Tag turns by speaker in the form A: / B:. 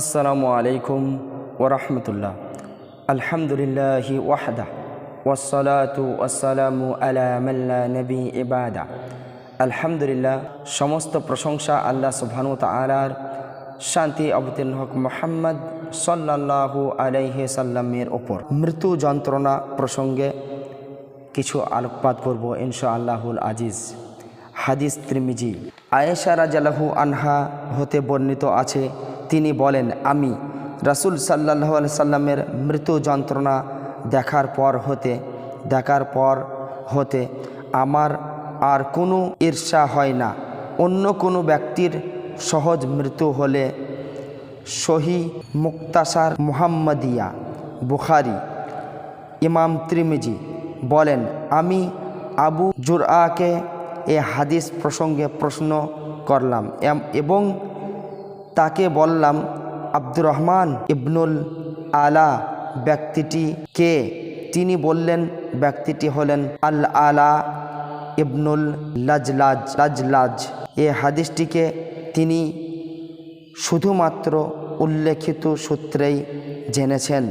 A: আসসালামু আলাইকুম ওরহমতুল্লাহ আলহামদুলিল্লাহ ওয়াহদা ওয়াসসালাতু ওয়াসসালামু আলা মাল্লা নবী ইবাদা। আলহামদুলিল্লাহ, সমস্ত প্রশংসা আল্লাহ সুবহানু তাআলার। শান্তি অবতীর্ণ হক মোহাম্মদ সাল্লাল্লাহু আলাইহি সাল্লামের ওপর। মৃত্যু যন্ত্রণা প্রসঙ্গে কিছু আলোকপাত করব ইনশা আল্লাহুল আজিজ। হাদিস ত্রিমিজি। আয়েশা রাজালাহু আনহা হতে বর্ণিত আছে তিনি বলেন, আমি রাসূল সাল্লাহ সাল্লামের মৃত্যু যন্ত্রণা দেখার পর হতে, দেখার পর হতে আমার আর কোনো ঈর্ষা হয় না। অন্য কোনো ব্যক্তির সহজ মৃত্যু হলে সহি মুক্তাসার মুহাম্মদিয়া, বুখারি, ইমাম ত্রিমিজি বলেন, আমি আবু জুরআকে এ হাদিস প্রসঙ্গে প্রশ্ন করলাম এবং তাকে বললাম, আব্দুর রহমান ইবনুল আলা ব্যক্তিটি কে? তিনি বললেন, ব্যক্তিটি হলেন আল আলা ইবনুল লাজলাজ। লাজলাজ। এ হাদিসটিকে তিনি শুধুমাত্র উল্লেখিত সূত্রেই জেনেছেন।